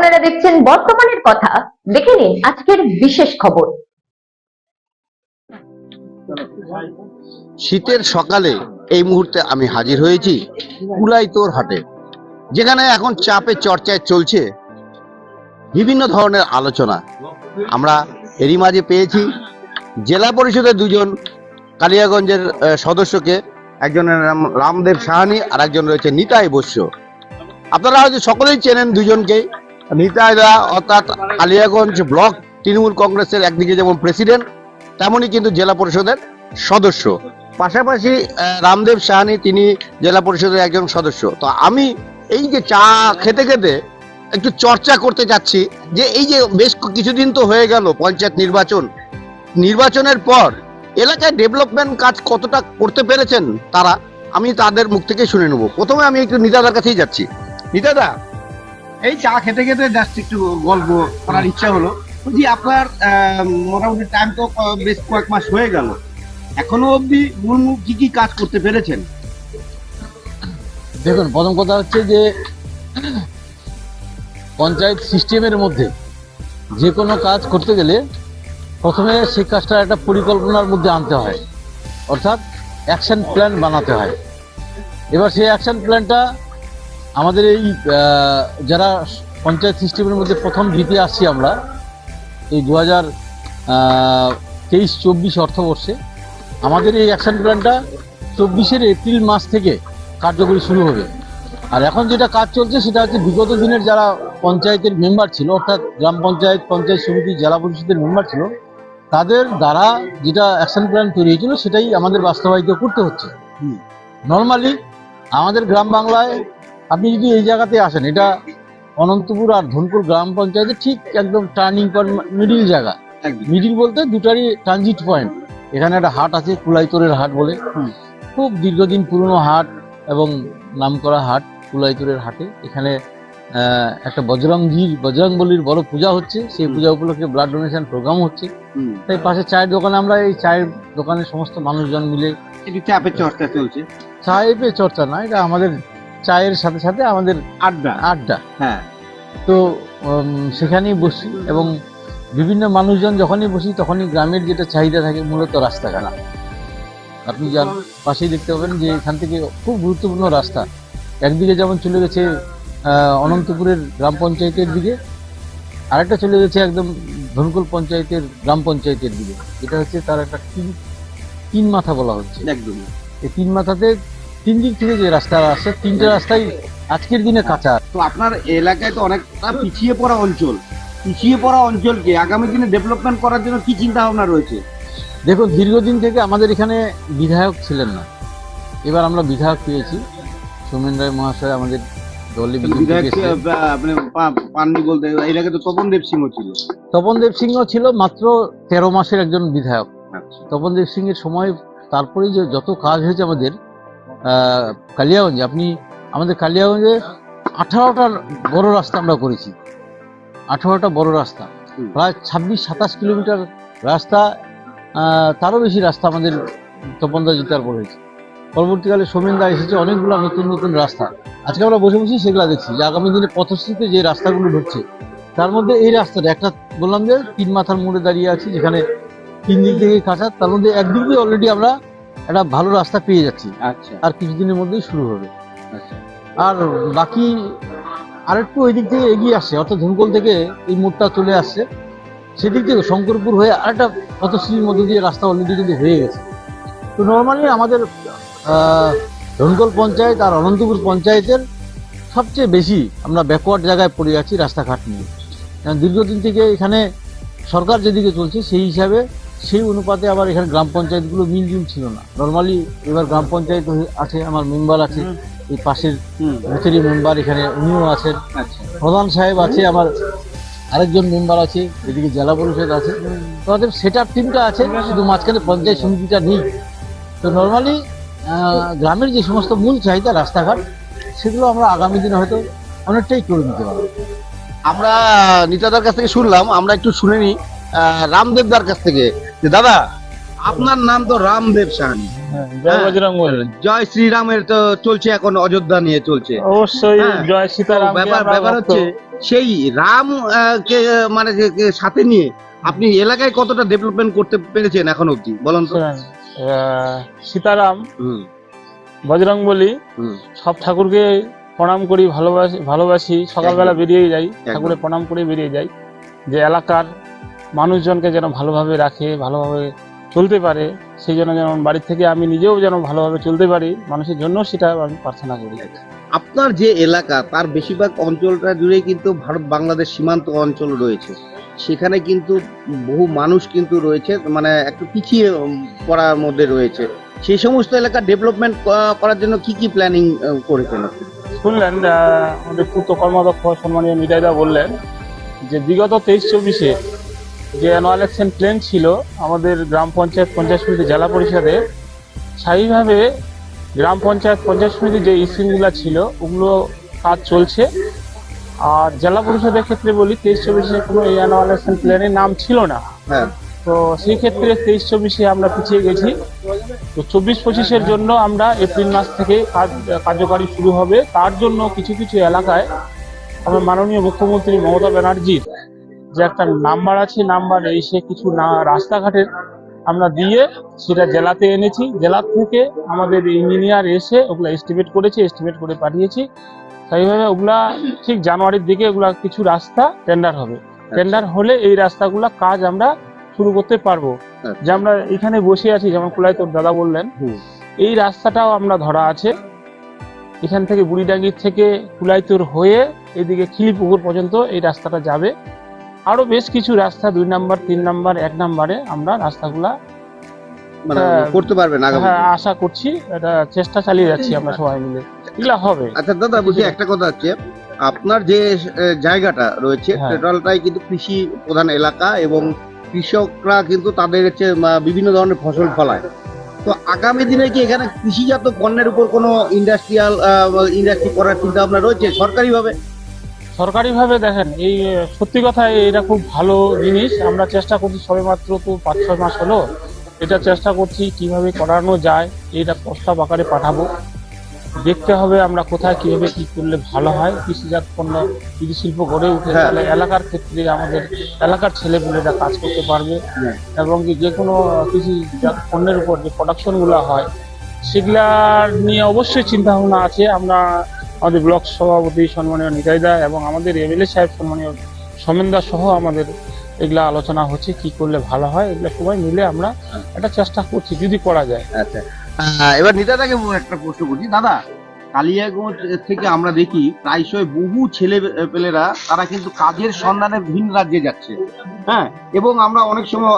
আপনারা দেখছেন বর্তমানের কথা। দেখে নিন আজকের বিশেষ খবর। শীতের সকালে এই মুহূর্তে আমি হাজির হয়েছি কুলাইতোর হাটে, যেখানে এখন চাপে চর্চায় চলছে বিভিন্ন ধরনের আলোচনা। আমরা এরই মাঝে পেয়েছি জেলা পরিষদের দুজন কালিয়াগঞ্জের সদস্যকে, একজনের নাম রামদেব সাহানি আর একজন রয়েছে নিতাই বস্য। আপনারা হয়তো সকলেই চেনেন দুজনকে নিতাই দা, অর্থাৎ কালিয়াগঞ্জ ব্লক তৃণমূল কংগ্রেসের একদিকে যেমন প্রেসিডেন্ট, তেমনই কিন্তু জেলা পরিষদের সদস্য। পাশাপাশি রামদেব সাহানি, তিনি জেলা পরিষদের একজন সদস্য। তো আমি এই যে চা খেতে খেতে একটু চর্চা করতে যাচ্ছি যে এই যে বেশ কিছুদিন তো হয়ে গেল পঞ্চায়েত নির্বাচন, নির্বাচনের পর এলাকায় ডেভেলপমেন্ট কাজ কতটা করতে পেরেছেন তারা? আমি তাদের মুখ থেকে শুনে নেব। প্রথমে আমি একটু নিতাদার কাছেই যাচ্ছি। নিতাদা এই চা খেতে খেতে জাস্ট একটু গল্প করার ইচ্ছা হলো। বলছি, আপনার মোটামুটি টাইম তো বেশ কয়েক মাস হয়ে গেল। এখনও অবধি মুর্মু কি কি কাজ করতে পেরেছেন? দেখুন, প্রথম কথা হচ্ছে যে, পঞ্চায়েত সিস্টেমের মধ্যে যে কোনো কাজ করতে গেলে প্রথমে সেই কাজটা একটা পরিকল্পনার মধ্যে আনতে হয়। অর্থাৎ অ্যাকশন প্ল্যান বানাতে হয়। এবার সেই অ্যাকশন প্ল্যানটা আমাদের এই যারা পঞ্চায়েত সিস্টেমের মধ্যে প্রথম জিতে আসছি আমরা এই দু হাজার তেইশ চব্বিশ অর্থবর্ষে আমাদের এই অ্যাকশন প্ল্যানটা চব্বিশের এপ্রিল মাস থেকে কার্যকরী শুরু হবে। আর এখন যেটা কাজ চলছে সেটা হচ্ছে বিগত দিনের যারা পঞ্চায়েতের মেম্বার ছিল অর্থাৎ গ্রাম পঞ্চায়েত পঞ্চায়েত সমিতি জেলা পরিষদের মেম্বার ছিল তাদের দ্বারা যেটা অ্যাকশন প্ল্যান তৈরি হয়েছিল সেটাই আমাদের বাস্তবায়িত করতে হচ্ছে। নর্মালি আমাদের গ্রাম বাংলায় আপনি যদি এই জায়গাতে আসেন এটা অনন্তপুর আর ধনপুর গ্রাম পঞ্চায়েতের ঠিক একদম টার্নিং পয়েন্ট মিডিল জায়গা। মিডিল বলতে দুটারই ট্রানজিট পয়েন্ট এখানে একটা হাট আছে কুলাইতরের হাট বলে। খুব দীর্ঘদিন পুরনো হাট এবং নামকরা হাট কুলাইতরের হাটে। এখানে একটা বজরংজির বজরংবলির বড় পূজা হচ্ছে। সেই পূজা উপলক্ষে ব্লাড ডোনেশন প্রোগ্রাম হচ্ছে। তাই পাশে চায়ের দোকানে আমরা এই চায়ের দোকানে সমস্ত মানুষজন মিলে চাপের চর্চা চলছে। চায়ে পে চর্চা না এটা আমাদের চায়ের সাথে সাথে আমাদের আড্ডা। আড্ডা। হ্যাঁ। তো সেখানেই বসি এবং বিভিন্ন মানুষজন যখনই বসি তখনই গ্রামের যেটা চাহিদা থাকে মূলত রাস্তা রাস্তাঘাট। আপনি যান পাশেই দেখতে পাবেন যে এখান থেকে খুব গুরুত্বপূর্ণ রাস্তা। একদিকে যেমন চলে গেছে অনন্তপুরের গ্রাম পঞ্চায়েতের দিকে আরেকটা চলে গেছে একদম ধনকুল পঞ্চায়েতের গ্রাম পঞ্চায়েতের দিকে। এটা হচ্ছে তার একটা তিন তিন মাথা বলা হচ্ছে। একদম এই তিন মাথাতে তিন দিক থেকে যে রাস্তা আসছে তিনটে রাস্তাই আজকের দিনে কাঁচা। তো আপনার এলাকায় তো অনেকটা পিছিয়ে পড়া অঞ্চল। পিছিয়ে পড়া অঞ্চলকে আগামী দিনে ডেভেলপমেন্ট করার জন্য কি চিন্তা ভাবনা রয়েছে? দেখুন দীর্ঘদিন থেকে আমাদের এখানে বিধায়ক ছিলেন না। এবার আমরা বিধায়ক পেয়েছি। সৌমেন রায় মহাশয় আমাদের দলে পা- পাননি বলতে এর আগে তো তপন দেব সিংহ ছিল। তপন দেব সিংহ ছিল মাত্র তেরো মাসের একজন বিধায়ক। আচ্ছা। তপন দেব সিং এর সময় তারপরে যে যত কাজ হয়েছে আমাদের কালিয়াগঞ্জে। আপনি আমাদের কালিয়াগঞ্জে আঠারোটা বড় রাস্তা আমরা করেছি। আঠারোটা বড় রাস্তা। প্রায় ছাব্বিশ সাতাশ কিলোমিটার রাস্তা তারও বেশি রাস্তা আমাদের তপনদা জিতার পর হয়েছে। পরবর্তীকালে সোমেনদা এসেছে অনেকগুলো নতুন নতুন রাস্তা। আজকে আমরা বসে বসে সেগুলো দেখছি যে আগামী দিনে পথশ্রীতে যে রাস্তাগুলো ঢুকছে তার মধ্যে এই রাস্তাটা একটা বললাম যে তিন মাথার মোড়ে দাঁড়িয়ে আছি যেখানে তিন দিক থেকে কাঁচা তার মধ্যে একদিক দিয়ে অলরেডি আমরা একটা ভালো রাস্তা পেয়ে যাচ্ছি। আচ্ছা। আর কিছুদিনের মধ্যেই শুরু হবে। আচ্ছা। আর বাকি আরেকটু ওই দিক থেকে এগিয়ে আসছে অর্থাৎ ধনকল থেকে এই মোড়টা চলে আসছে। সেদিক থেকে শঙ্করপুর হয়ে আরেকটা পথশ্রীর মধ্যে দিয়ে রাস্তা অলরেডি কিন্তু হয়ে গেছে। তো নর্মালি আমাদের আহ, ধনকল পঞ্চায়েত আর অনন্তপুর পঞ্চায়েতের সবচেয়ে বেশি আমরা ব্যাকওয়ার্ড জায়গায় পড়ে আছি রাস্তাঘাট নিয়ে। কারণ দীর্ঘদিন থেকে এখানে সরকার যেদিকে চলছে সেই হিসাবে সেই অনুপাতে আবার এখানে গ্রাম পঞ্চায়েতগুলো মিলজুল ছিল না। নর্মালি এবার গ্রাম পঞ্চায়েত হয়ে- আছে আমার মেম্বার আছে এই পাশের বুথেরই মেম্বার এখানে উনিও আছেন। আচ্ছা। প্রধান সাহেব আছে আমার আরেকজন মেম্বার আছে এদিকে জেলা পরিষদ আছে। তো আমাদের সেটার টিমটা আছে শুধু মাঝখানে পঞ্চায়েত সমিতিটা নেই। তো নর্মালি গ্রামের যে সমস্ত মূল চাহিদা রাস্তাঘাট সেগুলো আমরা আগামী দিনে হয়তো অনেকটাই করে নিতে পারব। আমরা নিতাদার কাছ থেকে শুনলাম আমরা একটু শুনে নি রামদেবদার কাছ থেকে। যে দাদা আপনার নাম তো রামদেব সাহানি। জয় হ্যাঁ। জয় শ্রীরামের তো চলছে এখন অযোধ্যা নিয়ে চলছে। অবশ্যই হ্যাঁ। জয় সীতারাম ব্যাপার ব্যাপার হচ্ছে সেই রাম কে মানে সাথে নিয়ে আপনি এলাকায় কতটা ডেভেলপমেন্ট করতে পেরেছেন এখন অবধি? বলুন তো। সীতারাম বজরং বলি হুম, সব ঠাকুরকে প্রণাম করি ভালোবাসি ভালোবাসি। সকালবেলা বেরিয়ে যাই ঠাকুরের প্রণাম করে বেরিয়ে যাই। যে এলাকার মানুষজনকে যেন ভালোভাবে রাখে ভালোভাবে চলতে পারে সেই জন্য যেন বাড়ি থেকে আমি নিজেও যেন ভালোভাবে চলতে পারি মানুষের জন্য সেটা আমি প্রার্থনা করি। আপনার যে এলাকা তার বেশিরভাগ অঞ্চলটা জুড়ে কিন্তু ভারত বাংলাদেশ সীমান্ত অঞ্চল রয়েছে। সেখানে কিন্তু বহু মানুষ কিন্তু রয়েছে মানে একটু পিছিয়ে পড়ার মধ্যে রয়েছে। সেই সমস্ত এলাকা ডেভেলপমেন্ট করার জন্য কি কি প্ল্যানিং করেছেন শুনলেন আমাদের পূর্ত কর্মাধ্যক্ষ সম্মানীয় নিতাইদা বললেন যে বিগত তেইশ চব্বিশে যে অ্যানুয়াল ইলেকশন প্ল্যান ছিল আমাদের গ্রাম পঞ্চায়েত পঞ্চায়েত সমিতি জেলা পরিষদে স্থায়ীভাবে গ্রাম পঞ্চায়েত পঞ্চায়েত সমিতির যে স্কিমগুলো ছিল ওগুলো কাজ চলছে। আর জেলা পরিষদের ক্ষেত্রে বলি তেইশ চব্বিশে কোনো এই অ্যানুয়াল ইলেকশন প্ল্যানের নাম ছিল না। হ্যাঁ। তো সেই ক্ষেত্রে তেইশ চব্বিশে আমরা পিছিয়ে গেছি। তো চব্বিশ পঁচিশের জন্য আমরা এপ্রিল মাস থেকে কাজ কার্যকারী শুরু হবে। তার জন্য কিছু কিছু এলাকায় আমার মাননীয় মুখ্যমন্ত্রী মমতা ব্যানার্জির যে একটা নাম্বার আছে নাম্বার এসে কিছু না রাস্তাঘাটের আমরা দিয়ে সেটা জেলাতে এনেছি। জেলা থেকে আমাদের ইঞ্জিনিয়ার এসে ওগুলো এস্টিমেট করেছে এস্টিমেট করে পাঠিয়েছি। সেইভাবে ওগুলা ঠিক জানুয়ারির দিকে ওগুলা কিছু রাস্তা টেন্ডার হবে। টেন্ডার হলে এই রাস্তাগুলা কাজ আমরা শুরু করতে পারব। আচ্ছা। যে আমরা এখানে বসে আছি যেমন কুলাই তোর দাদা বললেন এই রাস্তাটাও আমরা ধরা আছে। এখান থেকে বুড়িডাঙ্গির থেকে কুলাইতোর হয়ে এদিকে খিলিপুকুর পর্যন্ত এই রাস্তাটা যাবে। আরও বেশ কিছু রাস্তা দুই নাম্বার তিন নাম্বার এক নাম্বারে আমরা রাস্তাগুলা মানে হ্যাঁ। করতে পারবেন হ্যাঁ আশা করছি এটা চেষ্টা চালিয়ে যাচ্ছি আমরা সবাই মিলে এগুলা হবে আচ্ছা দাদা বলছি একটা কথা হচ্ছে আপনার যে জায়গাটা রয়েছে হ্যাঁ। টোটালটাই কিন্তু কৃষি প্রধান এলাকা এবং কৃষকরা কিন্তু তাদের হচ্ছে বিভিন্ন ধরনের ফসল ফলায় তো আগামী দিনে কি এখানে কৃষিজাত পণ্যের উপর কোনো ইন্ডাস্ট্রিয়াল ইন্ডাস্ট্রি করার চিন্তা ভাবনা রয়েছে সরকারিভাবে সরকারিভাবে দেখেন এই সত্যি কথা এটা খুব ভালো জিনিস। আমরা চেষ্টা করছি সবে মাত্র তো পাঁচ ছয় মাস হলো। এটা চেষ্টা করছি কীভাবে করানো যায় এটা প্রস্তাব আকারে পাঠাবো। দেখতে হবে আমরা কোথায় কীভাবে কি করলে ভালো হয়। কৃষিজাত পণ্য কৃষি শিল্প গড়ে উঠে হ্যাঁ। তাহলে এলাকার ক্ষেত্রে আমাদের এলাকার ছেলেপুলেরা কাজ করতে পারবে। হ্যাঁ। এবং যে কোনো কৃষিজাত পণ্যের উপর যে প্রোডাকশনগুলো হয় সেগুলার নিয়ে অবশ্যই চিন্তা ভাবনা আছে। আমরা আমাদের ব্লক সভাপতি সম্মানীয় নিতাইদা এবং আমাদের এমএলএ সাহেব সম্মানীয় সমেন্দা সহ আমাদের এগুলা আলোচনা হচ্ছে কি করলে ভালো হয় এগুলা সবাই মিলে আমরা একটা চেষ্টা করছি যদি করা যায়। আচ্ছা। এবার নিতাদাকে একটা প্রশ্ন করছি। দাদা কালিয়াগঞ্জ থেকে আমরা দেখি প্রায়শই বহু ছেলে পেলেরা তারা কিন্তু কাজের সন্ধানে ভিন রাজ্যে যাচ্ছে। হ্যাঁ এবং আমরা অনেক সময়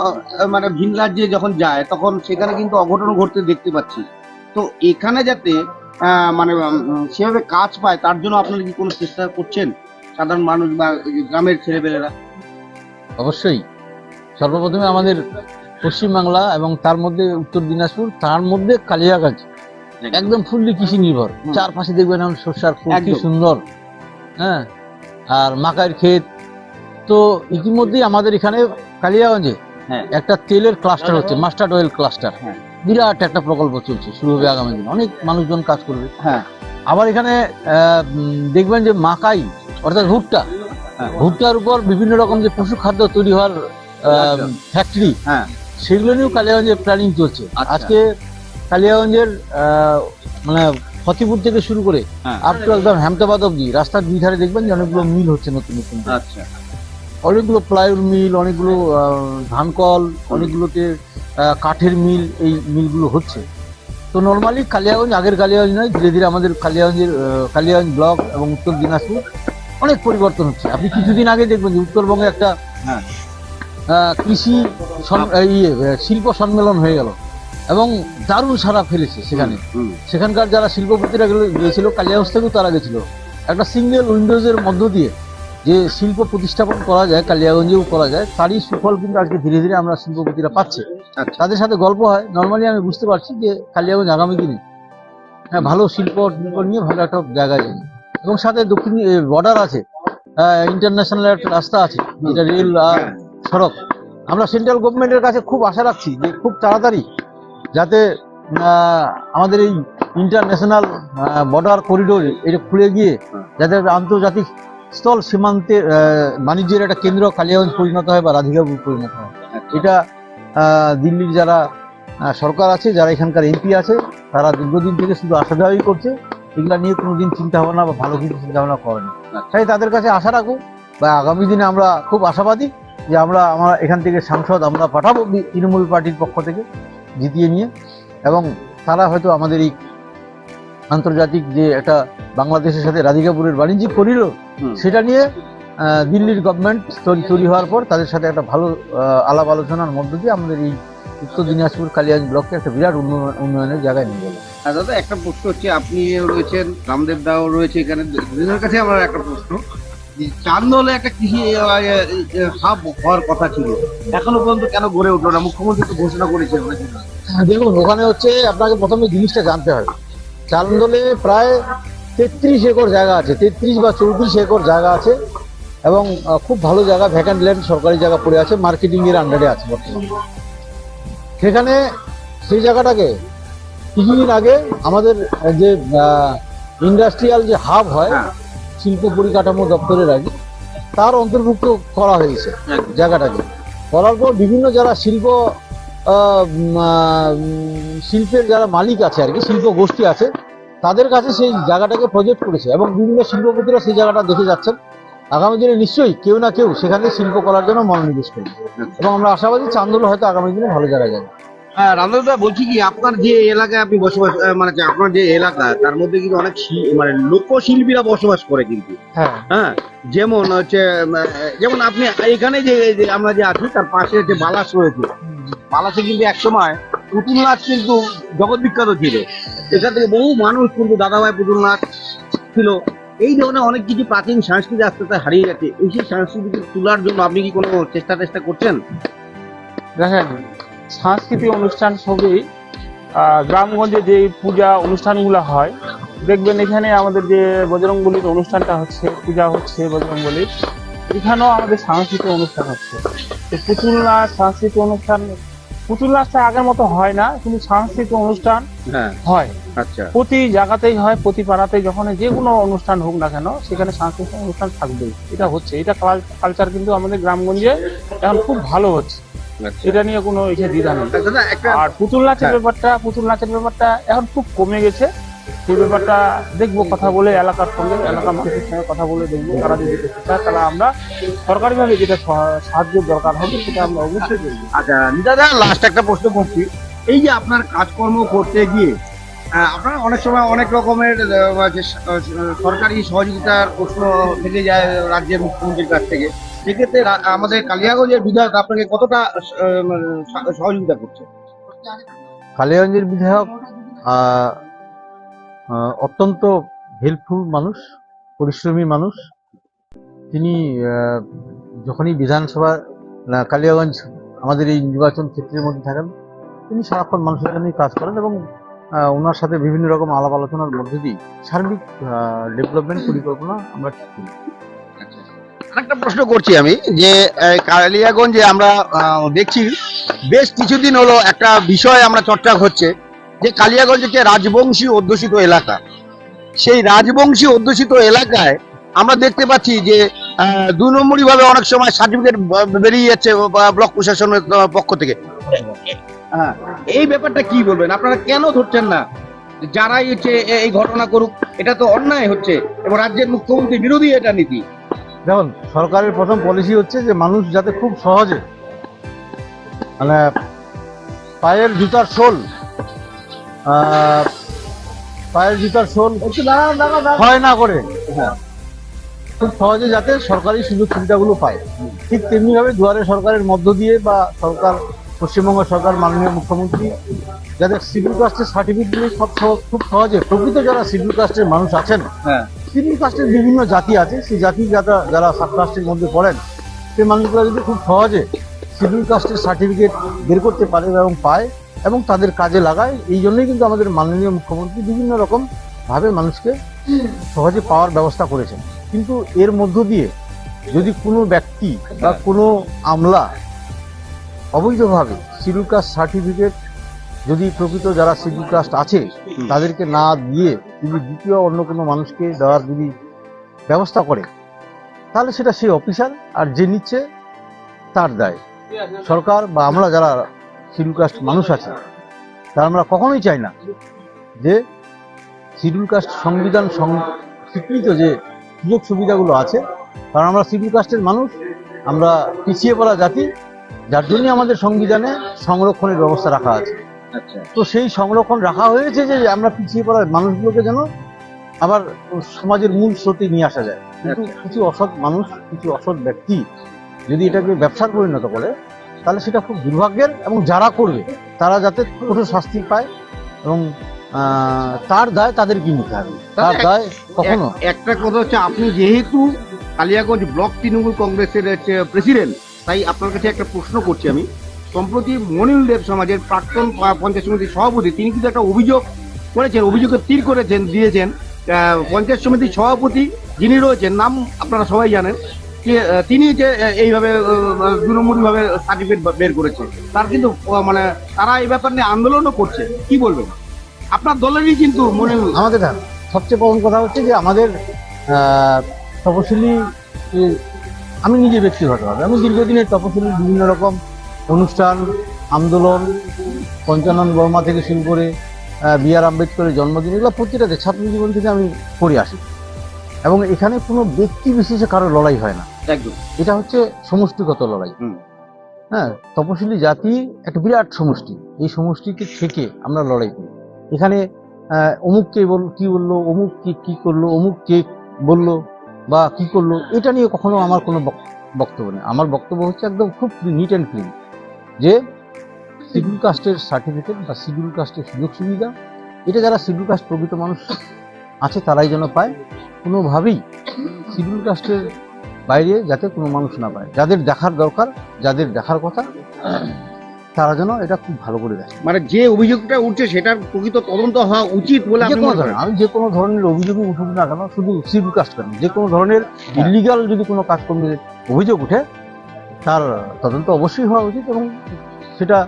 মানে ভিন রাজ্যে যখন যায় তখন সেখানে কিন্তু অঘটন ঘটতে দেখতে পাচ্ছি। তো এখানে যাতে মানে সেভাবে কাজ পায় তার জন্য আপনারা কি কোনো চেষ্টা করছেন? সাধারণ মানুষ বা গ্রামের ছেলেপেলেরা? অবশ্যই। সর্বপ্রথমে আমাদের পশ্চিমবাংলা এবং তার মধ্যে উত্তর দিনাজপুর তার মধ্যে কালিয়াগঞ্জ। একদম। ফুললি কৃষি নির্ভর চারপাশে দেখবেন এখন শস্যার ফুল কি সুন্দর। হ্যাঁ? আর মাকাইয়ের ক্ষেত। তো ইতিমধ্যেই আমাদের এখানে কালিয়াগঞ্জে। একটা তেলের ক্লাস্টার হচ্ছে মাস্টার্ড অয়েল ক্লাস্টার হ্যাঁ। বিরাট একটা প্রকল্প চলছে শুরু হবে আগামী দিন অনেক মানুষজন কাজ করবে হ্যাঁ আবার এখানে দেখবেন যে মাকাই অর্থাৎ ভুট্টা হ্যাঁ। ভুট্টার উপর বিভিন্ন রকম যে পশু খাদ্য তৈরি হওয়ার। ফ্যাক্টরি হ্যাঁ সেগুলো নিয়েও কালিয়াগঞ্জে প্ল্যানিং চলছে আচ্ছা। আজকে কালিয়াগঞ্জের আহ, মানে ফতিপুর থেকে শুরু করে হ্যাঁ। আপ টু একদম হেমতাবাদ অব্দি রাস্তার দুই ধারে দেখবেন যে অনেকগুলো মিল হচ্ছে নতুন নতুন আচ্ছা অনেকগুলো প্লাইউড মিল অনেকগুলো আহ, ধানকল অনেকগুলোতে কাঠের মিল এই মিলগুলো হচ্ছে। তো নর্মালি কালিয়াগঞ্জ আগের কালিয়াগঞ্জ নয় ধীরে ধীরে আমাদের কালিয়াগঞ্জের কালিয়াগঞ্জ ব্লক এবং উত্তর দিনাজপুর অনেক পরিবর্তন হচ্ছে। আপনি কিছুদিন আগে দেখবেন যে উত্তরবঙ্গে একটা হ্যাঁ। কৃষি ইয়ে, শিল্প সম্মেলন হয়ে গেল এবং দারুণ সারা ফেলেছে সেখানে। সেখানকার যারা শিল্পপতিরা গেলো গিয়েছিল কালিয়াগঞ্জ থেকেও তারা গেছিল। একটা সিঙ্গেল উইন্ডোজের মধ্য দিয়ে যে শিল্প প্রতিস্থাপন করা যায় কালিয়াগঞ্জেও করা যায় তারই সুফল কিন্তু আজকে ধীরে ধীরে আমরা শিল্পপতিরা পাচ্ছে। আচ্ছা। তাদের সাথে গল্প হয়। নর্মালি আমি বুঝতে পারছি যে কালিয়াগঞ্জ আগামী দিনে হ্যাঁ ভালো শিল্প নিয়ে ভালো একটা জায়গা যায় এবং সাথে দক্ষিণ বর্ডার আছে। ইন্টারন্যাশনাল একটা রাস্তা আছে যেটা রেল আর সড়ক। আমরা সেন্ট্রাল গভর্নমেন্টের কাছে খুব আশা রাখছি যে খুব তাড়াতাড়ি যাতে আমাদের এই ইন্টারন্যাশনাল বর্ডার করিডোর এটা খুলে গিয়ে যাতে আন্তর্জাতিক স্থল সীমান্তে বাণিজ্যের একটা কেন্দ্র কালিয়াগঞ্জ পরিণত হয় বা রাধিকাপুর পরিণত হয়। এটা দিল্লির যারা সরকার আছে যারা এখানকার এমপি আছে তারা দীর্ঘদিন থেকে শুধু আসা যাওয়াই করছে। এগুলা নিয়ে কোনোদিন চিন্তা ভাবনা বা ভালো কিছু চিন্তা ভাবনা করেনি তাই তাদের কাছে আশা রাখুক বা আগামী দিনে আমরা খুব আশাবাদী যে আমরা আমরা এখান থেকে সাংসদ আমরা পাঠাবো তৃণমূল পার্টির পক্ষ থেকে জিতিয়ে নিয়ে। এবং তারা হয়তো আমাদের এই আন্তর্জাতিক যে একটা বাংলাদেশের সাথে রাধিকাপুরের বাণিজ্যিক হুম। সেটা নিয়ে দিল্লির গভর্নমেন্ট তৈরি তৈরি হওয়ার পর তাদের সাথে একটা ভালো আলাপ আলোচনার মধ্য দিয়ে আমাদের এই উত্তর দিনাজপুর কালিয়াজ ব্লককে একটা বিরাট উন্নয়ন- উন্নয়নের জায়গায় নিয়ে গেল। আর দাদা একটা প্রশ্ন হচ্ছে আপনি রয়েছেন রামদেব দাও রয়েছে এখানে। দুজনের কাছে আমার একটা প্রশ্ন চান্দলে একটা কৃষি হাব হওয়ার কথা ছিল। এখনও পর্যন্ত কেন গড়ে উঠল না? মুখ্যমন্ত্রী তো ঘোষণা করেছে। হ্যাঁ, দেখুন ওখানে হচ্ছে আপনাকে প্রথমে জিনিসটা জানতে হবে। চান্দলে প্রায় তেত্রিশ একর জায়গা আছে তেত্রিশ বা চৌত্রিশ একর জায়গা আছে এবং খুব ভালো জায়গা ভ্যাকান্ট ল্যান্ড সরকারি জায়গা পড়ে আছে মার্কেটিং এর আন্ডারে আছে বর্তমানে। সেখানে সেই জায়গাটাকে কিছুদিন আগে আমাদের যে ইন্ডাস্ট্রিয়াল যে হাব হয় হ্যাঁ। শিল্প পরিকাঠামো দপ্তরের আগে তার অন্তর্ভুক্ত করা হয়েছে জায়গাটাকে। করার পর বিভিন্ন যারা শিল্প শিল্পের যারা মালিক আছে আর কি শিল্প গোষ্ঠী আছে তাদের কাছে সেই জায়গাটাকে প্রজেক্ট করেছে এবং বিভিন্ন শিল্পপতিরা সেই জায়গাটা দেখে যাচ্ছেন। আগামী দিনে নিশ্চয়ই কেউ না কেউ সেখানে শিল্প করার জন্য মনোনিবেশ করবে। এবং আমরা আশাবাদী চান্দুল হয়তো আগামী দিনে ভালো জায়গায় যাবে। হ্যাঁ রামদেবদা বলছি কি আপনার যে এলাকায় আপনি বসবাস মানে আপনার যে এলাকা তার মধ্যে কিন্তু অনেক মানে লোকশিল্পীরা বসবাস করে কিন্তু। হ্যাঁ। হ্যাঁ যেমন হচ্ছে যেমন আপনি এখানে যে আমরা যে আছি তার পাশে যে বালাস রয়েছে। বালাসে কিন্তু একসময় পুতুল নাচ কিন্তু জগৎ বিখ্যাত ছিল। এখান থেকে বহু মানুষ কিন্তু দাদাভাই পুতুল নাচ ছিল। এই ধরনের অনেক কিছু প্রাচীন সংস্কৃতি আস্তে আস্তে হারিয়ে গেছে। এই সেই সংস্কৃতি তোলার জন্য আপনি কি কোনো চেষ্টা টেষ্টা করছেন? দেখেন, সাংস্কৃতিক অনুষ্ঠান সবই গ্রামগঞ্জে যে পূজা অনুষ্ঠানগুলো হয়, দেখবেন এখানে আমাদের যে বজরংবলির অনুষ্ঠানটা হচ্ছে, পূজা হচ্ছে বজরংবলির, এখানেও আমাদের সাংস্কৃতিক অনুষ্ঠান হচ্ছে। পুতুল নাচ সাংস্কৃতিক অনুষ্ঠান পুতুল নাচটা আগের মতো হয় না কিন্তু সাংস্কৃতিক অনুষ্ঠান হ্যাঁ। হয়। আচ্ছা। প্রতি জায়গাতেই হয় প্রতি পাড়াতেই যখন যে কোনো অনুষ্ঠান হোক না কেন সেখানে সাংস্কৃতিক অনুষ্ঠান থাকবেই। এটা হচ্ছে এটা কালচার কিন্তু আমাদের গ্রামগঞ্জে এখন খুব ভালো হচ্ছে। আচ্ছা। এটা নিয়ে কোনো ইসে দ্বিধা নেই। আর পুতুল নাচের হ্যাঁ। ব্যাপারটা পুতুল নাচের ব্যাপারটা এখন খুব কমে গেছে। সেই ব্যাপারটা দেখব কথা বলে এলাকার সঙ্গে এলাকার মানুষের সঙ্গে কথা বলে দেখব তারা যদি করতে চায় তাহলে আমরা সরকারিভাবে যেটা সহ- সাহায্যের দরকার হবে সেটা আমরা অবশ্যই করব আচ্ছা দাদা লাস্ট একটা প্রশ্ন করছি। এই যে আপনার কাজকর্ম করতে গিয়ে আপনার অনেক সময় অনেক রকমের যে সরকারি সহযোগিতার প্রশ্ন থেকে যায় রাজ্যের মুখ্যমন্ত্রীর কাছ থেকে। সেক্ষেত্রে রা- আমাদের কালিয়াগঞ্জের বিধায়ক আপনাকে কতটা মানে সহযোগিতা করছে? কালিয়াগঞ্জের বিধায়ক অত্যন্ত হেল্পফুল মানুষ, পরিশ্রমী মানুষ। তিনি যখনই বিধানসভা কালিয়াগঞ্জ আমাদের এই নির্বাচন ক্ষেত্রের মধ্যে থাকেন, তিনি সারাক্ষণ মানুষের জন্যই কাজ করেন এবং ওনার সাথে বিভিন্ন রকম আলাপ আলোচনার মধ্যে দিয়ে সার্বিক ডেভেলপমেন্ট পরিকল্পনা আমরা ঠিক করি। আরেকটা প্রশ্ন করছি আমি, যে কালিয়াগঞ্জে আমরা দেখছি, বেশ কিছুদিন হলো একটা বিষয় আমরা চর্চা হচ্ছে। যে কালিয়াগঞ্জ যে রাজবংশী অধ্যুষিত এলাকা সেই রাজবংশী অধ্যুষিত এলাকায় আমরা দেখতে পাচ্ছি যে আহ, দু নম্বরই ভাবে অনেক সময় সার্টিফিকেট বেরিয়ে যাচ্ছে বা ব্লক প্রশাসনের পক্ষ থেকে। হ্যাঁ এই ব্যাপারটা কি বলবেন? আপনারা কেন ধরছেন না? যারাই হচ্ছে এ- এই ঘটনা করুক এটা তো অন্যায় হচ্ছে এবং রাজ্যের মুখ্যমন্ত্রী বিরোধী এটা নীতি। দেখুন সরকারের প্রথম পলিসি হচ্ছে যে মানুষ যাতে খুব সহজে মানে পায়ের জুতার শোল পায়ের জুতার শোল ক্ষয় না করে। খুব সহজে যাতে সরকারি সুযোগ সুবিধাগুলো পায়। ঠিক তেমনি ভাবে দুয়ারে সরকারের মধ্য দিয়ে বা সরকার পশ্চিমবঙ্গ সরকার মাননীয় মুখ্যমন্ত্রী যাদের শিডিউল কাস্টের সার্টিফিকেট সব সহ- খুব সহজে প্রকৃত যারা শিডিউল কাস্টের মানুষ আছেন হ্যাঁ। শিডিউল কাস্টের বিভিন্ন জাতি আছে সেই জাতি যারা যারা সাব কাস্টের মধ্যে পড়েন সেই মানুষগুলো যদি খুব সহজে সিভিল কাস্টের সার্টিফিকেট বের করতে পারে এবং পায় এবং তাদের কাজে লাগায় এই জন্যই কিন্তু আমাদের মাননীয় মুখ্যমন্ত্রী বিভিন্ন রকম ভাবে মানুষকে সহজে পাওয়ার ব্যবস্থা করেছেন। কিন্তু এর মধ্য দিয়ে যদি কোনো ব্যক্তি বা কোনো আমলা অবৈধভাবে শিডিউল কাস্ট সার্টিফিকেট যদি প্রকৃত যারা শিডিউল কাস্ট আছে তাদেরকে না দিয়ে যদি দ্বিতীয় অন্য কোনো মানুষকে দেওয়ার যদি ব্যবস্থা করে তাহলে সেটা সেই অফিসার আর যে নিচ্ছে তার দায়। সরকার বা আমরা যারা শিডিউল কাস্ট মানুষ আছে তারা আমরা কখনোই চাই না যে শিডিউল কাস্ট সংবিধান সং- স্বীকৃত যে সুযোগ সুবিধাগুলো আছে কারণ আমরা শিডিউল কাস্টের মানুষ আমরা পিছিয়ে পড়া জাতি যার জন্য আমাদের সংবিধানে সংরক্ষণের ব্যবস্থা রাখা আছে। আচ্ছা। তো সেই সংরক্ষণ রাখা হয়েছে যে আমরা পিছিয়ে পড়া মানুষগুলোকে যেন আবার সমাজের মূল স্রোতে নিয়ে আসা যায়। কিন্তু কিছু অসৎ মানুষ কিছু অসৎ ব্যক্তি যদি এটাকে ব্যবসার পরিণত করে তাহলে সেটা খুব দুর্ভাগ্যের এবং যারা করবে তারা যাতে কঠোর শাস্তি পায় এবং তার দায় তাদেরকে নিতে হবে? তার দায় কখনো? একটা কথা হচ্ছে আপনি যেহেতু কালিয়াগঞ্জ ব্লক তৃণমূল কংগ্রেসের প্রেসিডেন্ট তাই আপনার কাছে একটা প্রশ্ন করছি আমি। সম্প্রতি মনিল দেব সমাজের প্রাক্তন পঞ্চায়েত সমিতির সভাপতি তিনি কিন্তু একটা অভিযোগ করেছেন অভিযোগের তীর করেছেন দিয়েছেন। পঞ্চায়েত সমিতির সভাপতি যিনি রয়েছেন নাম আপনারা সবাই জানেন তিনি যে এইভাবে দুনম্বরী ভাবে সার্টিফিকেট বের করেছে তার কিন্তু মানে তারা এই ব্যাপার নিয়ে আন্দোলনও করছে। কি বলবেন? আপনার দলেরই কিন্তু মনিল আমাদের হ্যাঁ, সবচেয়ে প্রথম কথা হচ্ছে যে আমাদের তপশিলি আমি নিজে ব্যক্তিগতভাবে আমি দীর্ঘদিনের তপশিলি বিভিন্ন রকম অনুষ্ঠান আন্দোলন পঞ্চানন বর্মা থেকে শুরু করে বি আর আম্বেদকরের জন্মদিন এগুলো প্রতিটাতে ছাত্র জীবন থেকে আমি করে আসি। এবং এখানে কোনো ব্যক্তি বিশেষে কারও লড়াই হয় না। একদম। এটা হচ্ছে সমষ্টিগত লড়াই। হ্যাঁ তপশিলি জাতি একটা বিরাট সমষ্টি। এই সমষ্টিকে থেকে আমরা লড়াই করি। এখানে অমুক কে বল কি বলল অমুক কে কি করল অমুক কে বলল বা কি করল এটা নিয়ে কখনো আমার কোনো বক- বক্তব্য নেই। আমার বক্তব্য হচ্ছে একদম খুব নিট অ্যান্ড ক্লিন যে শিডিউল কাস্টের সার্টিফিকেট বা শিডিউল কাস্টের সুযোগ সুবিধা এটা যারা শিডিউল কাস্ট প্রকৃত মানুষ আছে তারাই যেন পায়। কোনোভাবেই শিডিউল কাস্টের বাইরে যাতে কোনো মানুষ না পায়। যাদের দেখার দরকার যাদের দেখার কথা তারা যেন এটা খুব ভালো করে দেখে। মানে যে অভিযোগটা উঠছে সেটার প্রকৃত তদন্ত হওয়া উচিত বলে যে কোনো ধরনের আমি যে কোনো ধরনের অভিযোগই উঠুক না কেন শুধু শিডিউল কাস্ট কেন যে কোনো ধরনের ইলিগাল যদি কোনো কাজকর্মের অভিযোগ উঠে তার তদন্ত অবশ্যই হওয়া উচিত এবং সেটা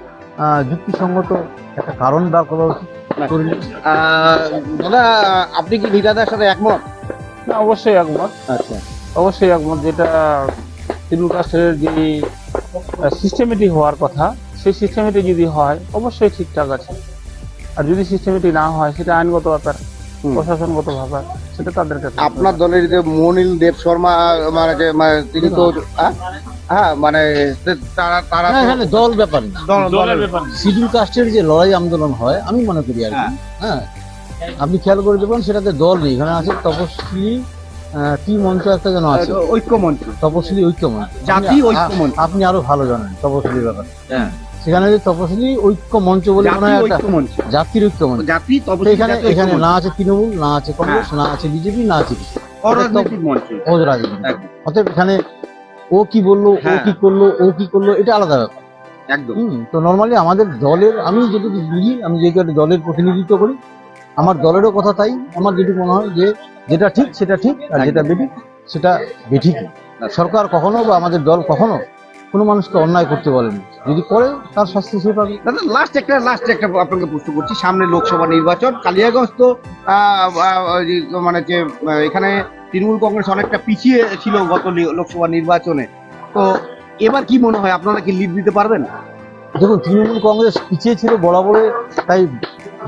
যুক্তিসঙ্গত একটা কারণ বার করা উচিত। দাদা আপনি কি নিদাদার সাথে একমত? না, অবশ্যই একমত। আচ্ছা। অবশ্যই একমত যেটা তৃণমূল কাস্টের যে সিস্টেমেটিক হওয়ার কথা সেই সিস্টেমেটিক যদি হয় অবশ্যই ঠিকঠাক আছে। আর যদি সিস্টেমেটিক না হয় সেটা আইনগত ব্যাপার। প্রশাসনগত ব্যাপার সেটা তাদের কাছে। আপনার দলের যে মনিল দেব শর্মা মানে যে মানে তিনি তো হ্যাঁ। মানে তারা তারা হ্যাঁ দল ব্যাপার না। দল- দলের দলের- ব্যাপার না। শিডিউল কাস্টের যে লড়াই আন্দোলন হয় আমি মনে করি আর কি। হ্যাঁ। আপনি খেয়াল করে দেখবেন সেটাতে দল নেই। এখানে আছে তপশিলি আহ, কি মঞ্চ একটা যেন আছে? ঐক্যমঞ্চ। তপশিলি ঐক্য মঞ্চ জাতি আপনি- ঐক্য মঞ্চ। আপনি আরও ভালো জানেন তপশিলির ব্যাপারে। হ্যাঁ। সেখানে যে তপশিলি ঐক্য মঞ্চ বলে মনে হয় একটা জাতির ঐক্য মঞ্চ। জাতি তপশিলি এখানে এখানে না আছে তৃণমূল না আছে কংগ্রেস না আছে বিজেপি না আছে অতএব এখানে ও কি বলল ও হ্যাঁ। কি করল ও কি করল এটা আলাদা ব্যাপার। একদম। তো নর্মালি আমাদের দলের আমি যেটুকু বুঝি আমি যেহেতু একটা দলের প্রতিনিধিত্ব করি আমার দলেরও কথা তাই আমার যেটুকু মনে হয় যে যেটা ঠিক সেটা ঠিক আর যেটা বেঠিক সেটা বেঠিকই সরকার কখনো বা আমাদের দল কখনো কোনো মানুষকে অন্যায় করতে বলেনি। যদি করে তার শাস্তি সে পাবে। দাদা লাস্ট একটা লাস্ট একটা আপনাকে প্রশ্ন করছি। সামনে লোকসভা নির্বাচন কালিয়াগঞ্জ তো মানে যে এখানে তৃণমূল কংগ্রেস অনেকটা পিছিয়ে ছিল গত লোকসভা নির্বাচনে। তো এবার কি মনে হয় আপনারা কি লিড দিতে পারবেন? দেখুন তৃণমূল কংগ্রেস পিছিয়ে ছিল বরাবরে তাই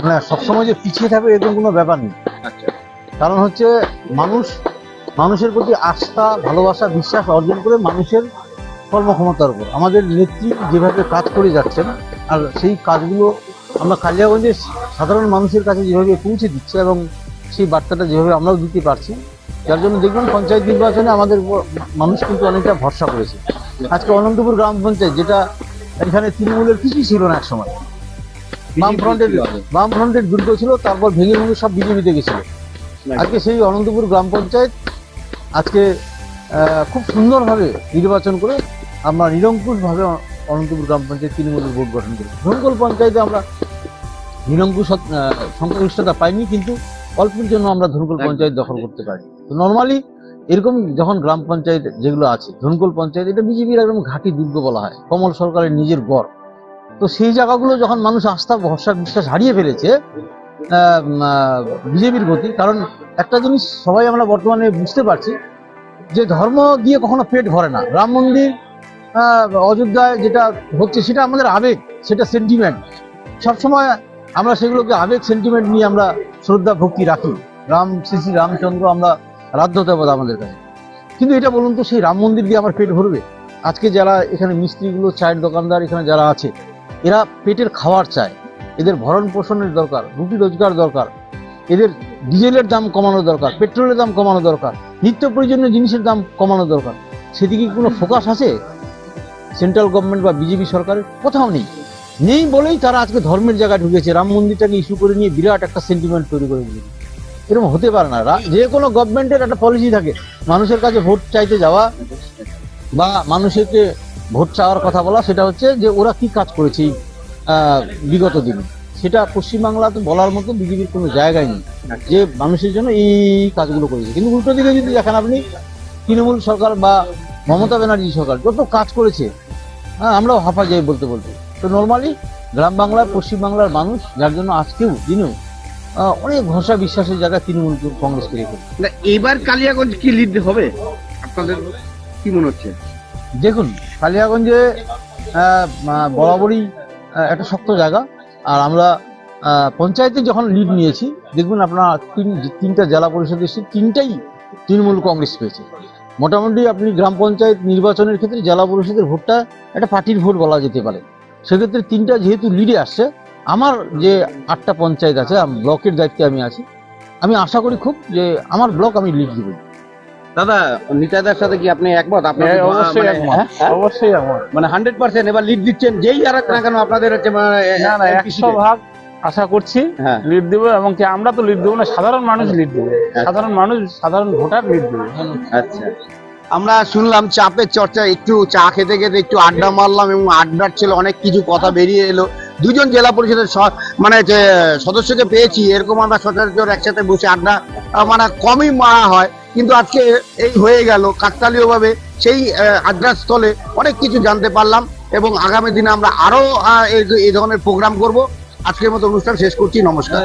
মানে সবসময় যে পিছিয়ে থাকবে এরকম কোনো ব্যাপার নেই। আচ্ছা। কারণ হচ্ছে মানুষ মানুষের প্রতি আস্থা ভালোবাসা বিশ্বাস অর্জন করে মানুষের কর্মক্ষমতার উপর। আমাদের নেত্রী যেভাবে কাজ করে যাচ্ছেন আর সেই কাজগুলো আমরা কালিয়াগঞ্জে সাধারণ মানুষের কাছে যেভাবে পৌঁছে দিচ্ছে এবং সেই বার্তাটা যেভাবে আমরাও দিতে পারছি যার জন্য দেখবেন পঞ্চায়েত নির্বাচনে আমাদের মানুষ কিন্তু অনেকটা ভরসা করেছে। আজকে অনন্তপুর গ্রাম পঞ্চায়েত যেটা এখানে তৃণমূলের কিছুই ছিল না এক সময় বাম ফ্রন্টের বাম দুর্গ ছিল তারপর ভেঙে ভেঙে সব বিজেপিতে গেছিল। আজকে সেই অনন্তপুর গ্রাম পঞ্চায়েত আজকে খুব সুন্দরভাবে নির্বাচন করে আমরা নিরঙ্কুশভাবে অনন্তপুর গ্রাম পঞ্চায়েত তৃণমূলের ভোট গঠন করি। ধনকল পঞ্চায়েতে আমরা নিরঙ্কুশ সংখ্যাগরিষ্ঠতা পাইনি কিন্তু অল্পের জন্য আমরা ধনকল পঞ্চায়েত দখল করতে পারি। তো নর্মালি এরকম যখন গ্রাম পঞ্চায়েত যেগুলো আছে ধনকল পঞ্চায়েত এটা বিজেপির একদম ঘাঁটি দুর্গ বলা হয় কমল সরকারের নিজের গড়। তো সেই জায়গাগুলো যখন মানুষ আস্থা ভরসা বিশ্বাস হারিয়ে ফেলেছে বিজেপির গতি কারণ একটা জিনিস সবাই আমরা বর্তমানে বুঝতে পারছি যে ধর্ম দিয়ে কখনো পেট ভরে না। রাম মন্দির অযোধ্যায় যেটা হচ্ছে সেটা আমাদের আবেগ, সেটা সেন্টিমেন্ট সবসময় আমরা সেগুলোকে আবেগ সেন্টিমেন্ট নিয়ে আমরা শ্রদ্ধা, ভক্তি রাখি। রাম, শ্রী শ্রী রামচন্দ্র আমরা রাধ্য দেবতা আমাদের কাছে। কিন্তু এটা বলুন তো, সেই রাম মন্দির দিয়ে আমার পেট ভরবে? আজকে যারা এখানে মিস্ত্রিগুলো, চায়ের দোকানদার এখানে যারা আছে, এরা পেটের খাওয়ার চায়। এদের ভরণ পোষণের দরকার, রুটি রোজগার দরকার। এদের ডিজেলের দাম কমানো দরকার, পেট্রোলের দাম কমানো দরকার, নিত্য প্রয়োজনীয় জিনিসের দাম কমানো দরকার। সেদিকে কোনো ফোকাস আছে? সেন্ট্রাল গভর্নমেন্ট বা বিজেপি সরকারের কোথাও নেই। নেই বলেই তারা আজকে ধর্মের জায়গায় ঢুকেছে। রাম মন্দিরটাকে ইস্যু করে নিয়ে বিরাট একটা সেন্টিমেন্ট তৈরি করে দিয়েছে। এরকম হতে পারে না। যে কোনো গভর্নমেন্টের একটা পলিসি থাকে। মানুষের কাছে ভোট চাইতে যাওয়া বা মানুষকে ভোট চাওয়ার কথা বলা, সেটা হচ্ছে যে ওরা কি কাজ করেছে বিগত দিনে। সেটা পশ্চিমবাংলাতে বলার মতো বিজেপির কোনো জায়গায় নেই। যে মানুষের জন্য এই কাজগুলো করেছে। কিন্তু উল্টো দিকে যদি দেখেন আপনি, তৃণমূল সরকার বা মমতা ব্যানার্জি সরকার যত কাজ করেছে হ্যাঁ আমরাও হাফা যাই বলতে বলতে। তো নর্মালি গ্রাম বাংলার পশ্চিমবাংলার মানুষ যার জন্য আজকেও দিনেও অনেক ভরসা বিশ্বাসের জায়গায় তৃণমূল কংগ্রেসকে রেখে এবার কালিয়াগঞ্জ কি লিড হবে? আপনাদের কি মনে হচ্ছে? দেখুন কালিয়াগঞ্জে বরাবরই একটা শক্ত জায়গা। আর আমরা পঞ্চায়েতে যখন লিড নিয়েছি দেখবেন আপনার তিন তিনটা জেলা পরিষদের সিট তিনটাই তৃণমূল কংগ্রেস পেয়েছে। মোটামুটি আপনি গ্রাম পঞ্চায়েত নির্বাচনের ক্ষেত্রে জেলা পরিষদের ভোটটা একটা পার্টির ভোট বলা যেতে পারে। সেক্ষেত্রে তিনটা যেহেতু লিডে আসছে আমার যে আটটা পঞ্চায়েত আছে ব্লকের দায়িত্বে আমি আছি। আমি আশা করি খুব যে আমার ব্লক আমি লিড দিব। দাদা নিতাদার সাথে কি আপনি একমত? আপনার হ্যাঁ, অবশ্যই একমত। হ্যাঁ? অবশ্যই একমত। মানে হান্ড্রেড পার্সেন্ট এবার লিড দিচ্ছেন যেই আর না কেন আপনাদের হচ্ছে মানে, না না MP একশো ভাগ আশা করছি হ্যাঁ। লিড দেবো এবং কি আমরা তো লিড দেবো না সাধারণ মানুষ লিড দেবে। সাধারণ মানুষ সাধারণ ভোটার লিড দেবে। আচ্ছা। আমরা শুনলাম চাপের চর্চা একটু চা খেতে খেতে একটু আড্ডা মারলাম এবং আড্ডার ছিল অনেক কিছু কথা বেরিয়ে এলো। দুজন জেলা পরিষদের মানে যে সদস্যকে পেয়েছি এরকম আমরা সচরাচর একসাথে বসে আড্ডা মানে কমই মারা হয়। কিন্তু আজকে এই হয়ে গেল কাকতালীয় ভাবে সেই আড্ডার স্থলে অনেক কিছু জানতে পারলাম এবং আগামী দিনে আমরা আরও আহ, এই এই ধরনের প্রোগ্রাম করব। আজকের মতো অনুষ্ঠান শেষ করছি নমস্কার।